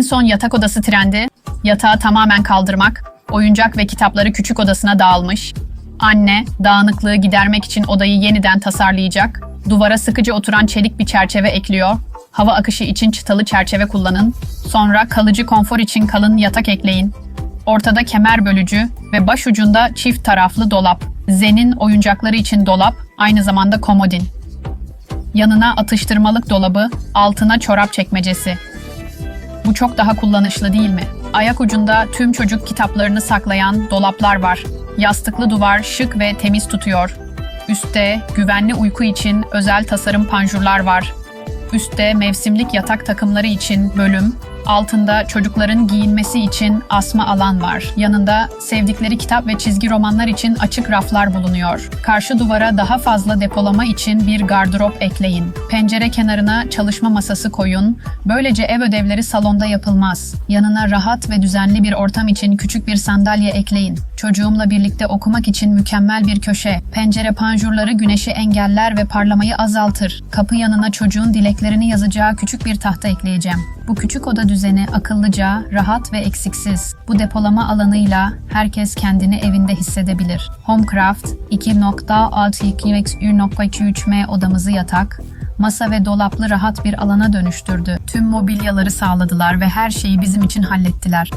En son yatak odası trendi. Yatağı tamamen kaldırmak, oyuncak ve kitapları küçük odasına dağılmış. Anne, dağınıklığı gidermek için odayı yeniden tasarlayacak. Duvara sıkıcı oturan çelik bir çerçeve ekliyor. Hava akışı için çıtalı çerçeve kullanın. Sonra kalıcı konfor için kalın yatak ekleyin. Ortada kemer bölücü ve başucunda çift taraflı dolap. Zen'in oyuncakları için dolap, aynı zamanda komodin. Yanına atıştırmalık dolabı, altına çorap çekmecesi. Bu çok daha kullanışlı değil mi? Ayak ucunda tüm çocuk kitaplarını saklayan dolaplar var. Yastıklı duvar şık ve temiz tutuyor. Üstte güvenli uyku için özel tasarım panjurlar var. Üstte mevsimlik yatak takımları için bölüm, altında çocukların giyinmesi için asma alan var. Yanında sevdikleri kitap ve çizgi romanlar için açık raflar bulunuyor. Karşı duvara daha fazla depolama için bir gardırop ekleyin. Pencere kenarına çalışma masası koyun. Böylece ev ödevleri salonda yapılmaz. Yanına rahat ve düzenli bir ortam için küçük bir sandalye ekleyin. Çocuğumla birlikte okumak için mükemmel bir köşe. Pencere panjurları güneşi engeller ve parlamayı azaltır. Kapı yanına çocuğun dileklerini yazacağı küçük bir tahta ekleyeceğim. Bu küçük oda düzeni akıllıca, rahat ve eksiksiz. Bu depolama alanıyla herkes kendini evinde hissedebilir. Homecraft 2.6 odamızı yatak, masa ve dolaplı rahat bir alana dönüştürdü. Tüm mobilyaları sağladılar ve her şeyi bizim için hallettiler.